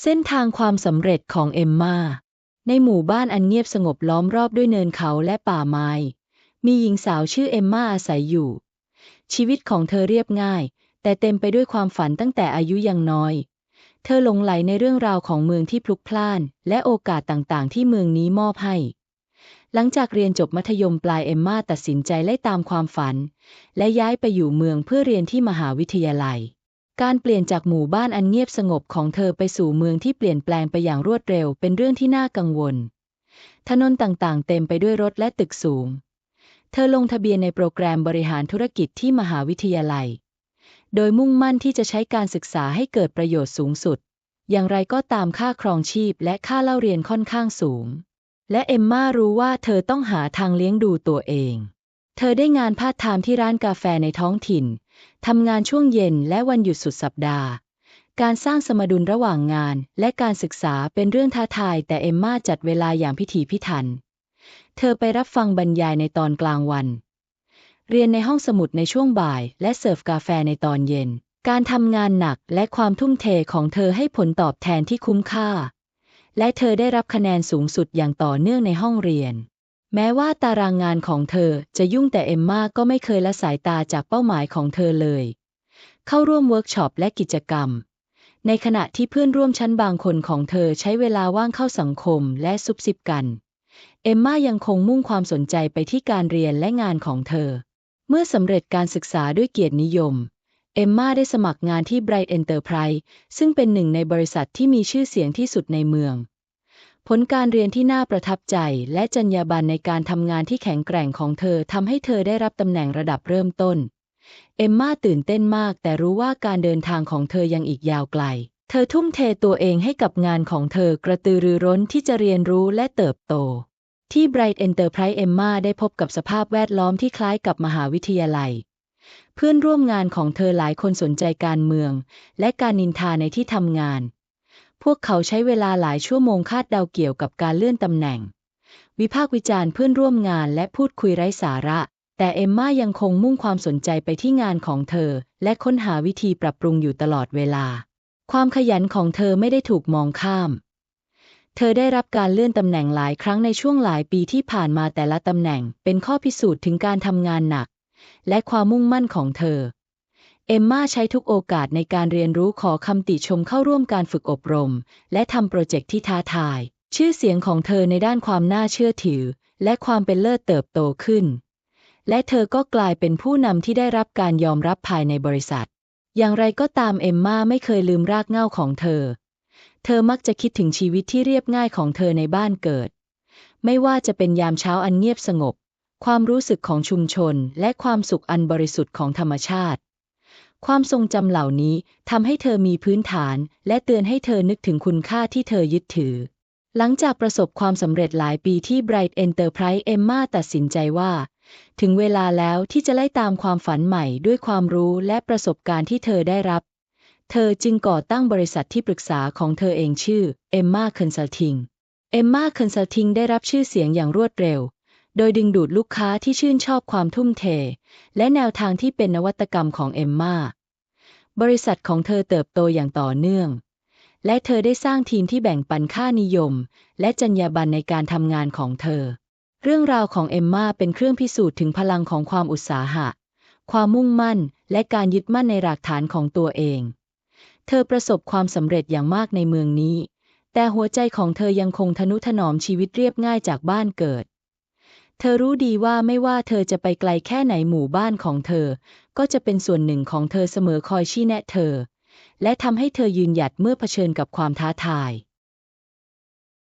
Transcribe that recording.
เส้นทางความสำเร็จของเอมมาในหมู่บ้านอันเงียบสงบล้อมรอบด้วยเนินเขาและป่าไม้ มีหญิงสาวชื่อเอมมาอาศัยอยู่ ชีวิตของเธอเรียบง่าย แต่เต็มไปด้วยความฝันตั้งแต่อายุยังน้อย เธอหลงไหลในเรื่องราวของเมืองที่พลุกพล่าน และโอกาสต่างๆ ที่เมืองนี้มอบให้ หลังจากเรียนจบมัธยมปลายเอมมาตัดสินใจไล่ตามความฝัน และย้ายไปอยู่เมืองเพื่อเรียนที่มหาวิทยาลัย การเปลี่ยนจากหมู่บ้านอันเงียบสงบของเธอไปสู่เมืองที่เปลี่ยนแปลงไปอย่างรวดเร็วเป็นเรื่องที่น่ากังวล ถนนต่างๆ เต็มไปด้วยรถและตึกสูง เธอลงทะเบียนในโปรแกรมบริหารธุรกิจที่มหาวิทยาลัย โดยมุ่งมั่นที่จะใช้การศึกษาให้เกิดประโยชน์สูงสุด อย่างไรก็ตามค่าครองชีพและค่าเล่าเรียนค่อนข้างสูง และเอมมารู้ว่าเธอต้องหาทางเลี้ยงดูตัวเอง เธอได้งานพาร์ทไทม์ที่ร้านกาแฟในท้องถิ่น ทำงานช่วงเย็นและวันหยุดสุดสัปดาห์ การสร้างสมดุลระหว่างงานและการศึกษาเป็นเรื่องท้าทาย แต่เอมมาจัดเวลาอย่างพิถีพิถัน เธอไปรับฟังบรรยายในตอนกลางวัน เรียนในห้องสมุดในช่วงบ่าย และเสิร์ฟกาแฟในตอนเย็น การทำงานหนักและความทุ่มเทของเธอให้ผลตอบแทนที่คุ้มค่า และเธอได้รับคะแนนสูงสุดอย่างต่อเนื่องในห้องเรียน แม้ว่าตารางงานของเธอจะยุ่งแต่เอมมาก็ไม่เคยละสายตาจากเป้าหมายของเธอเลย เข้าร่วมเวิร์กช็อปและกิจกรรม ในขณะที่เพื่อนร่วมชั้นบางคนของเธอใช้เวลาว่างเข้าสังคมและซุบซิบกัน เอมมายังคงมุ่งความสนใจไปที่การเรียนและงานของเธอ เมื่อสำเร็จการศึกษาด้วยเกียรตินิยมเอมมาได้สมัครงานที่ Bright Enterprise ซึ่งเป็นหนึ่งในบริษัทที่มีชื่อเสียงที่สุดในเมือง ผลการเรียนที่น่าประทับใจและจรรยาบรรณในการทำงานที่แข็งแกร่งของเธอทำให้เธอได้รับตำแหน่งระดับเริ่มต้น เอมมาตื่นเต้นมากแต่รู้ว่าการเดินทางของเธอยังอีกยาวไกล เธอทุ่มเทตัวเองให้กับงานของเธอกระตือรือร้นที่จะเรียนรู้และเติบโต ที่ Bright Enterprise เอมมาได้พบกับสภาพแวดล้อมที่คล้ายกับมหาวิทยาลัย เพื่อนร่วมงานของเธอหลายคนสนใจการเมือง และการนินทาในที่ทำงาน พวกเขาใช้เวลาหลายชั่วโมงคาดเดาเกี่ยวกับการเลื่อนตำแหน่ง วิพากษ์วิจารณ์เพื่อนร่วมงานและพูดคุยไร้สาระ แต่เอมม่ายังคงมุ่งความสนใจไปที่งานของเธอ และค้นหาวิธีปรับปรุงอยู่ตลอดเวลา ความขยันของเธอไม่ได้ถูกมองข้าม เธอได้รับการเลื่อนตำแหน่งหลายครั้งในช่วงหลายปีที่ผ่านมาแต่ละตำแหน่งเป็นข้อพิสูจน์ถึงการทำงานหนัก และความมุ่งมั่นของเธอ เอมมาใช้ทุกโอกาสในการเรียนรู้ขอคำติชมเข้าร่วมการฝึกอบรม และทำโปรเจกต์ที่ท้าทาย ชื่อเสียงของเธอในด้านความน่าเชื่อถือ และความเป็นเลิศเติบโตขึ้น และเธอก็กลายเป็นผู้นำที่ได้รับการยอมรับภายในบริษัท อย่างไรก็ตามเอมมาไม่เคยลืมรากเหง้าของเธอ เธอมักจะคิดถึงชีวิตที่เรียบง่ายของเธอในบ้านเกิด ไม่ว่าจะเป็นยามเช้าอันเงียบสงบ ความรู้สึกของชุมชน และความสุขอันบริสุทธิ์ของธรรมชาติ ความทรงจำเหล่านี้ทำให้เธอมีพื้นฐาน และเตือนให้เธอนึกถึงคุณค่าที่เธอยึดถือ หลังจากประสบความสำเร็จหลายปีที่ Bright Enterprise เอมมาตัดสินใจว่า ถึงเวลาแล้วที่จะไล่ตามความฝันใหม่ด้วยความรู้และประสบการณ์ที่เธอได้รับ เธอจึงก่อตั้งบริษัทที่ปรึกษาของเธอเองชื่อ Emma Consulting Emma Consulting ได้รับชื่อเสียงอย่างรวดเร็ว โดยดึงดูดลูกค้าที่ชื่นชอบความทุ่มเท และแนวทางที่เป็นนวัตกรรมของเอมมาบริษัทของเธอเติบโตอย่างต่อเนื่อง และเธอได้สร้างทีมที่แบ่งปันค่านิยม และจรรยาบรรณในการทำงานของเธอ เรื่องราวของเอมมาเป็นเครื่องพิสูจน์ถึงพลังของความอุตสาหะ ความมุ่งมั่น และการยึดมั่นในหลักฐานของตัวเอง เธอประสบความสำเร็จอย่างมากในเมืองนี้ แต่หัวใจของเธอยังคงทนุถนอมชีวิตเรียบง่ายจากบ้านเกิด เธอรู้ดีว่าไม่ว่าเธอจะไปไกลแค่ไหนหมู่บ้านของเธอ ก็จะเป็นส่วนหนึ่งของเธอเสมอคอยชี้แนะเธอ และทำให้เธอยืนหยัดเมื่อเผชิญกับความท้าทาย